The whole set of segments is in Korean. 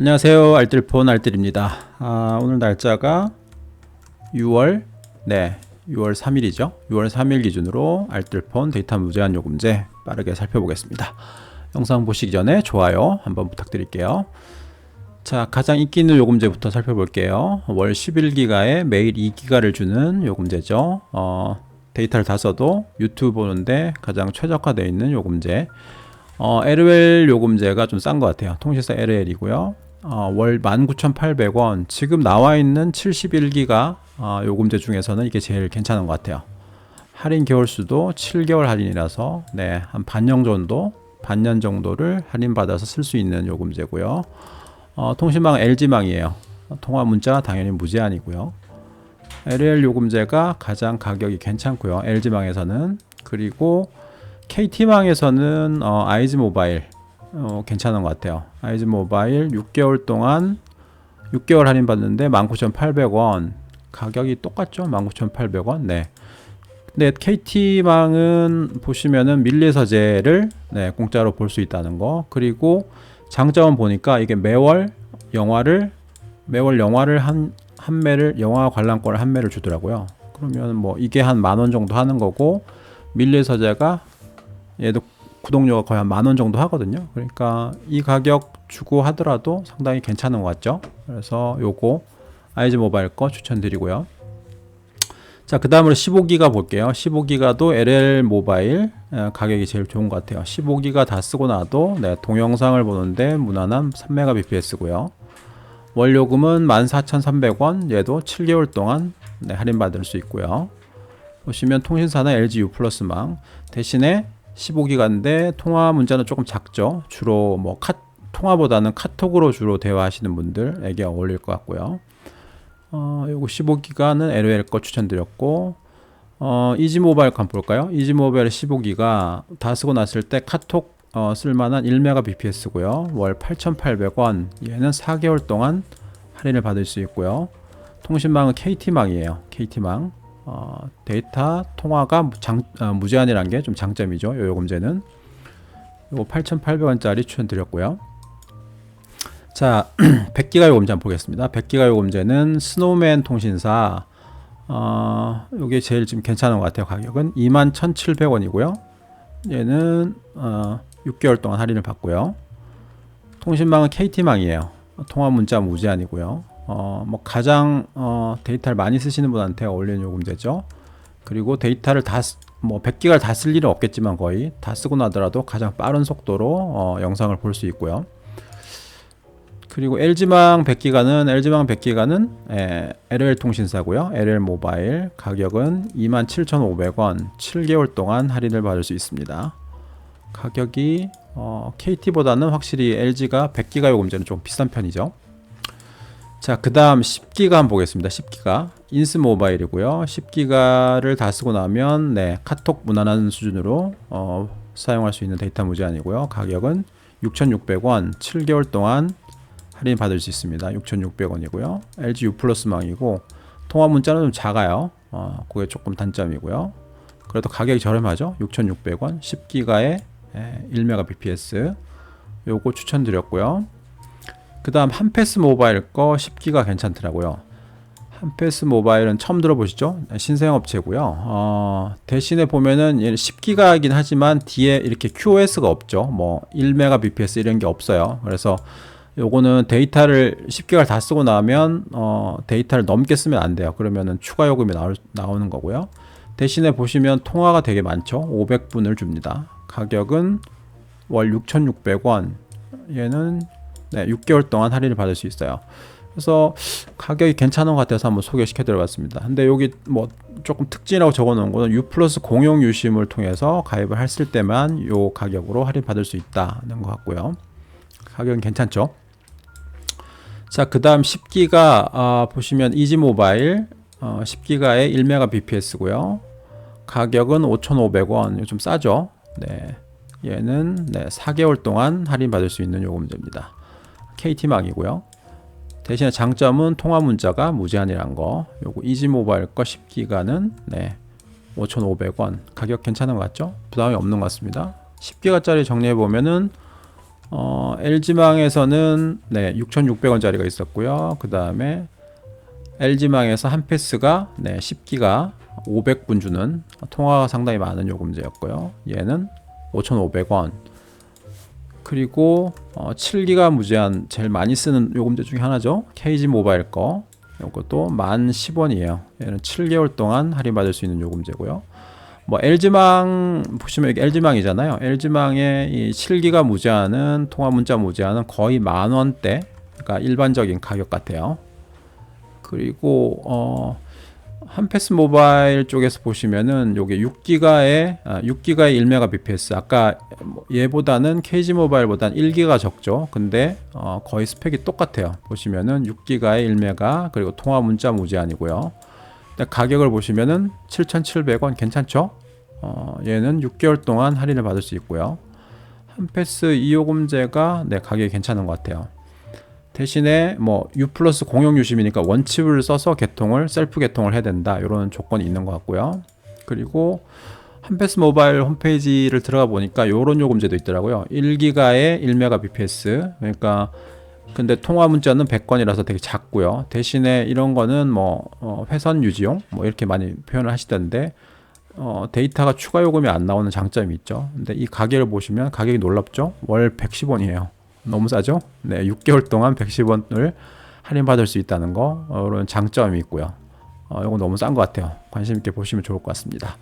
안녕하세요. 알뜰폰 알뜰입니다. 아, 오늘 날짜가 6월 네 6월 3일이죠. 6월 3일 기준으로 알뜰폰 데이터 무제한 요금제 빠르게 살펴보겠습니다. 영상 보시기 전에 좋아요 한번 부탁드릴게요. 자, 가장 인기 있는 요금제부터 살펴볼게요. 월 11기가에 매일 2기가를 주는 요금제죠. 어, 데이터를 다 써도 유튜브 보는데 가장 최적화되어 있는 요금제. 어, LOL 요금제가 좀 싼 것 같아요. 통신사 LOL이고요. 어, 월 19,800원. 지금 나와 있는 71기가 어, 요금제 중에서는 이게 제일 괜찮은 것 같아요. 할인 개월수도 7개월 할인이라서 네, 한 반년 정도, 반년 정도를 할인받아서 쓸 수 있는 요금제고요. 어, 통신망 LG망이에요. 통화 문자 당연히 무제한이고요. LL 요금제가 가장 가격이 괜찮고요. LG망에서는 그리고 KT망에서는 어, 아이즈 모바일 어, 괜찮은 것 같아요. 아이즈 모바일 6개월 동안 6개월 할인 받는데 19,800원 가격이 똑같죠? 19,800원. 네. 근데 KT망은 보시면은 밀리서재를 네, 공짜로 볼 수 있다는 거. 그리고 장점은 보니까 이게 매월 영화를 매월 영화를 한 한 매를 영화 관람권을 한 매를 주더라고요. 그러면 뭐 이게 한 만 원 정도 하는 거고 밀리서재가 얘도 구독료가 거의 한 만 원 정도 하거든요. 그러니까 이 가격 주고 하더라도 상당히 괜찮은 것 같죠. 그래서 요거 아이즈 모바일 거 추천드리고요. 자, 그 다음으로 15기가 볼게요. 15기가도 LL 모바일 에, 가격이 제일 좋은 것 같아요. 15기가 다 쓰고 나도 네, 동영상을 보는데 무난한 3Mbps고요. 월 요금은 14,300원, 얘도 7개월 동안 네, 할인받을 수 있고요. 보시면 통신사는 LG U 플러스망 대신에 15기가인데 통화 문자는 조금 작죠. 주로 뭐 카, 통화보다는 카톡으로 주로 대화하시는 분들에게 어울릴 것 같고요. 어, 요거 15기가는 LOL 거 추천드렸고 어, 이지모바일 거 한번 볼까요? 이지모바일 15기가 다 쓰고 났을 때 카톡 어, 쓸만한 1Mbps고요. 월 8,800원. 얘는 4개월 동안 할인을 받을 수 있고요. 통신망은 KT망이에요. KT망. 어, 데이터 통화가 장, 어, 무제한이라는 게 좀 장점이죠. 요 요금제는. 요거 8,800원짜리 추천드렸고요. 자, 100기가 요금제 한번 보겠습니다. 100기가 요금제는 스노우맨 통신사 어, 요게 제일 지금 괜찮은 것 같아요. 가격은 21,700원이고요. 얘는 어, 6개월 동안 할인을 받고요. 통신망은 KT망이에요. 통화 문자 무제한이고요. 어, 뭐 가장 어, 데이터를 많이 쓰시는 분한테 어울리는 요금제죠. 그리고 데이터를 다, 쓰- 뭐 100기가를 다 쓸 일은 없겠지만 거의 다 쓰고 나더라도 가장 빠른 속도로 어, 영상을 볼 수 있고요. 그리고 LG망 100기가는 LG망 100기가는 에, LL 통신사고요. LL 모바일 가격은 27,500원 7개월 동안 할인을 받을 수 있습니다. 가격이 어, KT보다는 확실히 LG가 100기가 요금제는 좀 비싼 편이죠. 자, 그 다음 10기가 한번 보겠습니다. 10기가 인스 모바일이고요. 10기가를 다 쓰고 나면 네, 카톡 무난한 수준으로 어, 사용할 수 있는 데이터 무제한이고요. 가격은 6,600원 7개월 동안 할인 받을 수 있습니다. 6,600원이고요. LG U 플러스망이고 통화 문자는 좀 작아요. 어, 그게 조금 단점이고요. 그래도 가격이 저렴하죠. 6,600원 10기가에 1Mbps 요거 추천드렸고요. 그 다음 한패스 모바일 거 10기가 괜찮더라고요. 한패스 모바일은 처음 들어보시죠? 신생 업체고요. 어, 대신에 보면은 10기가이긴 하지만 뒤에 이렇게 QoS가 없죠. 뭐 1Mbps 이런 게 없어요. 그래서 요거는 데이터를 10기가를 다 쓰고 나면 어, 데이터를 넘게 쓰면 안 돼요. 그러면은 추가 요금이 나올, 나오는 거고요. 대신에 보시면 통화가 되게 많죠. 500분을 줍니다. 가격은 월 6,600원. 얘는 네, 6개월 동안 할인을 받을 수 있어요. 그래서 가격이 괜찮은 것 같아서 한번 소개시켜 드려봤습니다. 근데 여기 뭐 조금 특징이라고 적어 놓은 거는 U 플러스 공용 유심을 통해서 가입을 했을 때만 요 가격으로 할인 받을 수 있다는 것 같고요. 가격은 괜찮죠. 자, 그 다음 10기가 아, 보시면 이지 모바일 어, 10기가에 1Mbps고요. 가격은 5,500원. 좀 싸죠. 네. 얘는 네, 4개월 동안 할인 받을 수 있는 요금제입니다. KT망이고요. 대신에 장점은 통화 문자가 무제한이란 거. 요거 이지 모바일 거 10기가는 네. 5,500원. 가격 괜찮은 것 같죠? 부담이 없는 것 같습니다. 10기가짜리 정리해 보면은 어, LG망에서는 네, 6,600원짜리가 있었고요. 그 다음에 LG망에서 한 패스가 네, 10기가 500분 주는 통화가 상당히 많은 요금제였고요. 얘는 5,500원. 그리고 어, 7기가 무제한 제일 많이 쓰는 요금제 중에 하나죠. KG 모바일 거. 이것도 1,010원이에요. 얘는 7개월 동안 할인받을 수 있는 요금제고요. 뭐 LG망 보시면 이게 LG망이잖아요. LG망의 이 7기가 무제한은 통화 문자 무제한은 거의 만 원대, 그러니까 일반적인 가격 같아요. 그리고 어 한패스 모바일 쪽에서 보시면은 요게 6기가의 아, 6기가의 1메가bps 아까 뭐 얘보다는 KG 모바일보다는 1기가 적죠. 근데 어 거의 스펙이 똑같아요. 보시면은 6기가의 1메가 그리고 통화 문자 무제한이고요. 가격을 보시면은 7,700원 괜찮죠? 어 얘는 6개월 동안 할인을 받을 수 있고요. 한패스 이요금제가 네 가격이 괜찮은 것 같아요. 대신에 뭐 U 플러스 공용 유심이니까 원칩을 써서 개통을 셀프 개통을 해야 된다 이런 조건이 있는 것 같고요. 그리고 한패스 모바일 홈페이지를 들어가 보니까 이런 요금제도 있더라고요. 1기가에 1메가bps 그러니까 근데 통화 문자는 100건이라서 되게 작고요. 대신에 이런 거는 뭐 어, 회선 유지용 뭐 이렇게 많이 표현을 하시던데 어, 데이터가 추가 요금이 안 나오는 장점이 있죠. 근데 이 가격을 보시면 가격이 놀랍죠? 월 110원이에요. 너무 싸죠? 네, 6개월 동안 110원을 할인받을 수 있다는 거 어, 이런 장점이 있고요. 어, 이거 너무 싼 것 같아요. 관심 있게 보시면 좋을 것 같습니다.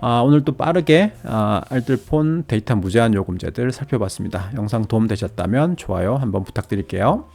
아, 오늘 또 빠르게 아, 알뜰폰 데이터 무제한 요금제들 살펴봤습니다. 영상 도움 되셨다면 좋아요 한번 부탁드릴게요.